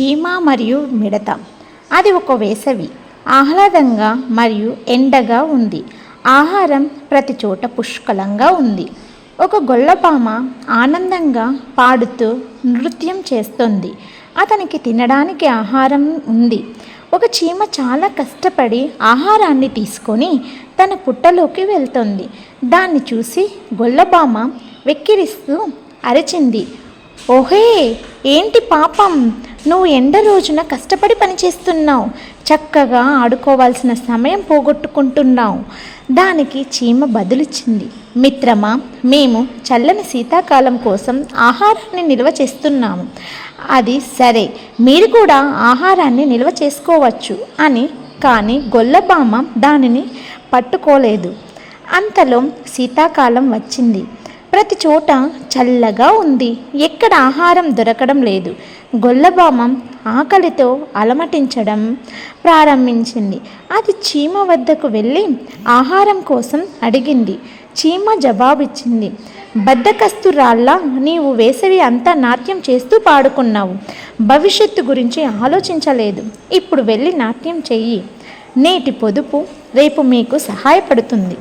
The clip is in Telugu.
చీమ మరియు మిడత. అది ఒక వేసవి. ఆహ్లాదంగా మరియు ఎండగా ఉంది. ఆహారం ప్రతి చోట పుష్కలంగా ఉంది. ఒక గొల్లపామ ఆనందంగా పాడుతూ నృత్యం చేస్తుంది. అతనికి తినడానికి ఆహారం ఉంది. ఒక చీమ చాలా కష్టపడి ఆహారాన్ని తీసుకొని తన పుట్టలోకి వెళ్తుంది. దాన్ని చూసి గొల్లబామ వెక్కిరిస్తూ అరిచింది. ఓహే ఏంటి పాపం? నువ్వు ఎండ రోజున కష్టపడి పనిచేస్తున్నావు. చక్కగా ఆడుకోవాల్సిన సమయం పోగొట్టుకుంటున్నావు. దానికి చీమ బదులిచ్చింది. మిత్రమా మేము చల్లని శీతాకాలం కోసం ఆహారాన్ని నిల్వ చేస్తున్నాము. అది సరే మీరు కూడా ఆహారాన్ని నిల్వ చేసుకోవచ్చు అని కానీ గొల్లబామ దానిని పట్టుకోలేదు. అంతలో శీతాకాలం వచ్చింది. ప్రతి చోట చల్లగా ఉంది. ఎక్కడ ఆహారం దొరకడం లేదు. గొల్లబామం ఆకలితో అలమటించడం ప్రారంభించింది. అది చీమ వద్దకు వెళ్ళి ఆహారం కోసం అడిగింది. చీమ జవాబిచ్చింది. బద్దకస్తురాల్లా నీవు వేసవి అంతా నాట్యం చేస్తూ పాడుకున్నావు. భవిష్యత్తు గురించి ఆలోచించలేదు. ఇప్పుడు వెళ్ళి నాట్యం చెయ్యి. నేటి పొదుపు రేపు మీకు సహాయపడుతుంది.